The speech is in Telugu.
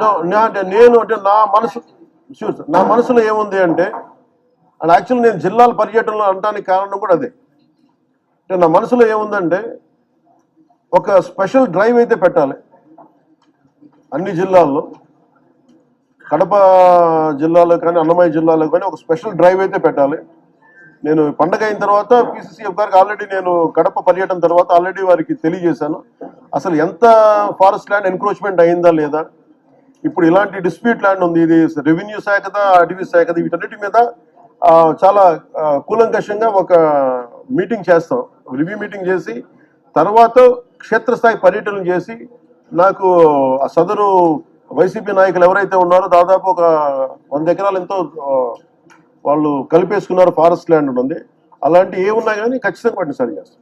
నా- అంటే నేను అంటే నా మనసు sure నా మనసులో ఏముంది అంటే అండ్ యాక్చువల్లీ నేను జిల్లాల పర్యటనలో అనడానికి కారణం కూడా అదే. అంటే నా మనసులో ఏముందంటే ఒక స్పెషల్ డ్రైవ్ అయితే పెట్టాలి. అన్ని జిల్లాల్లో కడప జిల్లాలో కానీ అన్నమయ్య జిల్లాలో కానీ ఒక స్పెషల్ డ్రైవ్ అయితే పెట్టాలి. నేను పండగ అయిన తర్వాత పిసిసిఎఫ్ గారికి ఆల్రెడీ నేను కడప పర్యటన తర్వాత ఆల్రెడీ వారికి తెలియజేశాను. అసలు ఎంత ఫారెస్ట్ ల్యాండ్ ఎన్క్రోచ్మెంట్ అయిందా లేదా? ఇప్పుడు ఇలాంటి డిస్ప్యూట్ ల్యాండ్ ఉంది. ఇది రెవెన్యూ శాఖదా అటవీ శాఖదా వీటన్నిటి మీద చాలా కూలంకషంగా ఒక మీటింగ్ చేస్తాం. రివ్యూ మీటింగ్ చేసి తర్వాత క్షేత్రస్థాయి పర్యటనలు చేసి నాకు సదరు వైసీపీ నాయకులు ఎవరైతే ఉన్నారో దాదాపు ఒక వంద ఎకరాలు ఎంతో వాళ్ళు కలిపేసుకున్నారు ఫారెస్ట్ ల్యాండ్ ఉంది. అలాంటి ఏ ఉన్నా కానీ ఖచ్చితంగా వాటిని సరి చేస్తాం.